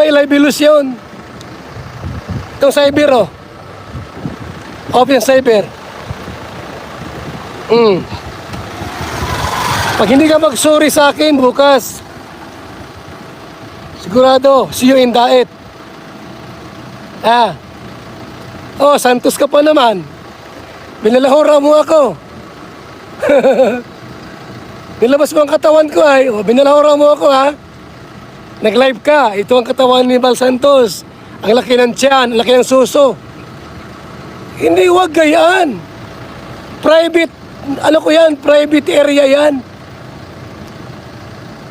Fabulous yun. Itong cyber, oh. Open cyber. Mm. Pag hindi ka mag-sorry sa akin bukas, sigurado, see you in diet. Ah. Oh, Santos ka pa naman. Binalahura mo ako. Nilabas mo ang katawan ko ay. Oh, binalahura mo ako ha. Nag-live ka. Ito ang katawan ni Val Santos. Ang laki ng tiyan, ang laki ng suso. Hindi wag gayaan. Private, ano ko yan, private area yan.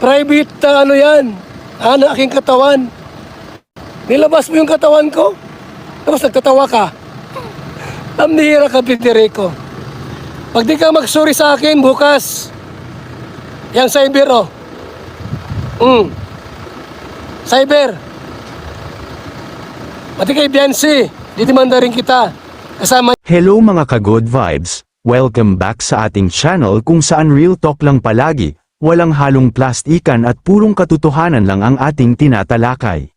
Private, uh, ano yan, ano, aking katawan. Nilabas mo yung katawan ko, tapos nagtatawa ka. Namnihira ka, Piterico. Pag di ka mag-sorry sa akin bukas, yan cyber, oh. Mm. Cyber. Pati kay Biancy, ditimanda rin kita. Kasama Hello mga ka-good vibes, welcome back sa ating channel kung saan real talk lang palagi, walang halong plastikan at purong katotohanan lang ang ating tinatalakay.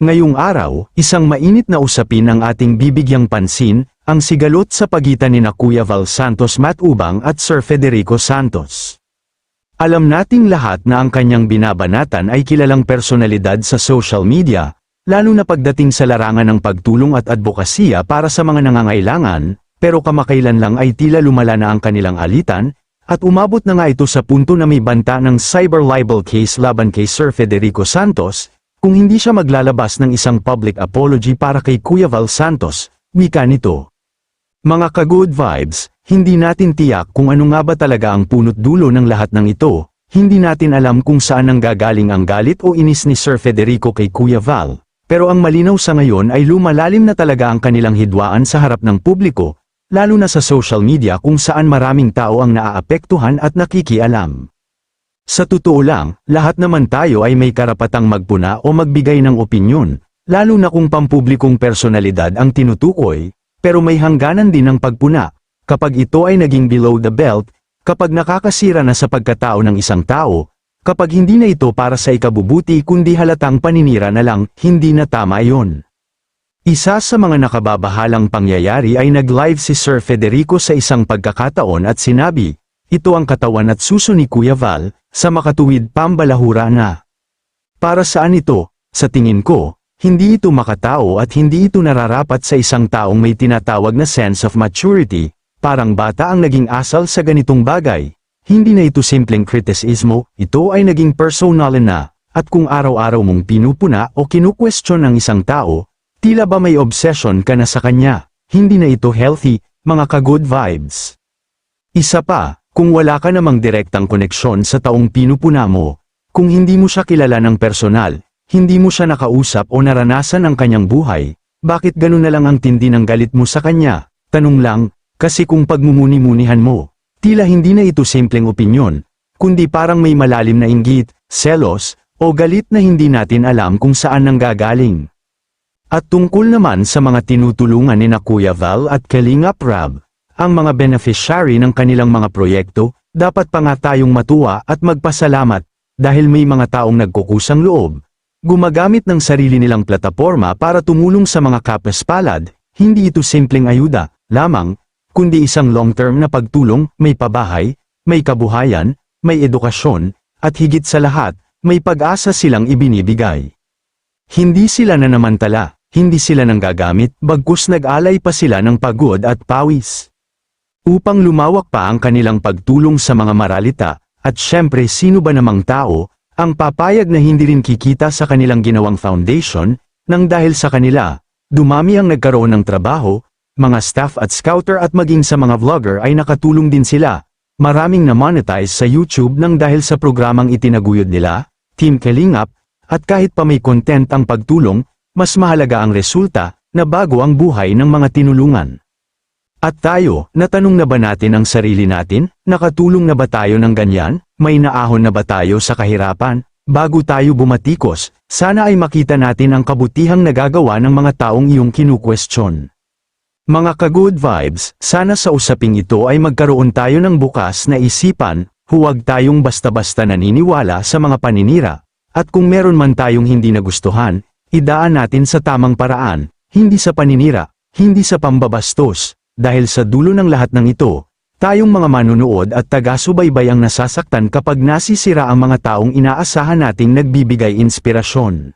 Ngayong araw, isang mainit na usapin ang ating bibigyang pansin, ang sigalot sa pagitan ni na Kuya Val Santos Matubang at Sir Federico Santos. Alam nating lahat na ang kanyang binabanatan ay kilalang personalidad sa social media, lalo na pagdating sa larangan ng pagtulong at advokasya para sa mga nangangailangan, pero kamakailan lang ay tila lumala na ang kanilang alitan, at umabot na nga ito sa punto na may banta ng cyber libel case laban kay Sir Federico Santos, kung hindi siya maglalabas ng isang public apology para kay Kuya Val Santos, wika nito. Mga ka-good vibes, hindi natin tiyak kung ano nga ba talaga ang punot dulo ng lahat ng ito, hindi natin alam kung saan nanggagaling ang galit o inis ni Sir Federico kay Kuya Val, pero ang malinaw sa ngayon ay lumalalim na talaga ang kanilang hidwaan sa harap ng publiko, lalo na sa social media kung saan maraming tao ang naaapektuhan at nakikialam. Sa totoo lang, lahat naman tayo ay may karapatang magpuna o magbigay ng opinyon, lalo na kung pampublikong personalidad ang tinutukoy, pero may hangganan din ang pagpuna, kapag ito ay naging below the belt, kapag nakakasira na sa pagkatao ng isang tao, kapag hindi na ito para sa ikabubuti kundi halatang paninira na lang, hindi na tama iyon. Isa sa mga nakababahalang pangyayari ay nag-live si Sir Federico sa isang pagkakataon at sinabi, ito ang katawan at suso ni Kuya Val, sa makatuwid pambalahura na. Para saan ito, sa tingin ko, hindi ito makatao at hindi ito nararapat sa isang taong may tinatawag na sense of maturity, parang bata ang naging asal sa ganitong bagay. Hindi na ito simpleng kritisismo, ito ay naging personal na, at kung araw-araw mong pinupuna o kinukwestiyon ng isang tao, tila ba may obsession ka na sa kanya, hindi na ito healthy, mga ka-good vibes. Isa pa, kung wala ka namang direktang koneksyon sa taong pinupuna mo, kung hindi mo siya kilala ng personal, hindi mo siya nakausap o naranasan ang kanyang buhay, bakit ganun na lang ang tindi ng galit mo sa kanya? Tanong lang, kasi kung pagmumuni-munihan mo, tila hindi na ito simpleng opinyon, kundi parang may malalim na inggit, selos, o galit na hindi natin alam kung saan nanggagaling. At tungkol naman sa mga tinutulungan ni na Kuya Val at Kalinga Prab, ang mga beneficiary ng kanilang mga proyekto, dapat pa nga tayong matuwa at magpasalamat, dahil may mga taong nagkukusang loob, gumagamit ng sarili nilang plataforma para tumulong sa mga kapaspalad, hindi ito simpleng ayuda, lamang, kundi isang long-term na pagtulong, may pabahay, may kabuhayan, may edukasyon, at higit sa lahat, may pag-asa silang ibinibigay. Hindi sila nanamantala, hindi sila nanggagamit, bagkus nag-alay pa sila ng pagod at pawis. Upang lumawak pa ang kanilang pagtulong sa mga maralita, at syempre sino ba namang tao, ang papayag na hindi rin kikita sa kanilang ginawang foundation, nang dahil sa kanila, dumami ang nagkaroon ng trabaho, mga staff at scouter at maging sa mga vlogger ay nakatulong din sila. Maraming na monetize sa YouTube nang dahil sa programang itinaguyod nila, Team Kelingap, at kahit pa may content ang pagtulong, mas mahalaga ang resulta, na bago ang buhay ng mga tinulungan. At tayo, natanong na ba natin ang sarili natin, nakatulong na ba tayo ng ganyan, may naahon na ba tayo sa kahirapan, bago tayo bumatikos, sana ay makita natin ang kabutihang nagagawa ng mga taong iyong kinukwestiyon. Mga ka-good vibes, sana sa usaping ito ay magkaroon tayo ng bukas na isipan, huwag tayong basta-basta naniniwala sa mga paninira, at kung meron man tayong hindi nagustuhan, idaan natin sa tamang paraan, hindi sa paninira, hindi sa pambabastos, dahil sa dulo ng lahat ng ito, tayong mga manunood at taga-subaybay ang nasasaktan kapag nasisira ang mga taong inaasahan nating nagbibigay inspirasyon.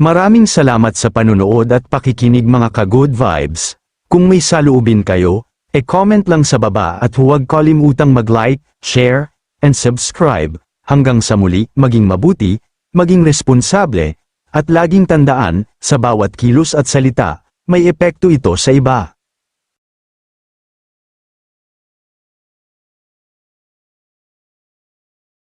Maraming salamat sa panunood at pakikinig mga ka-good vibes. Kung may saluubin kayo, e-comment lang sa baba at huwag kalimutang mag-like, share, and subscribe. Hanggang sa muli, maging mabuti, maging responsable, at laging tandaan, sa bawat kilos at salita, may epekto ito sa iba.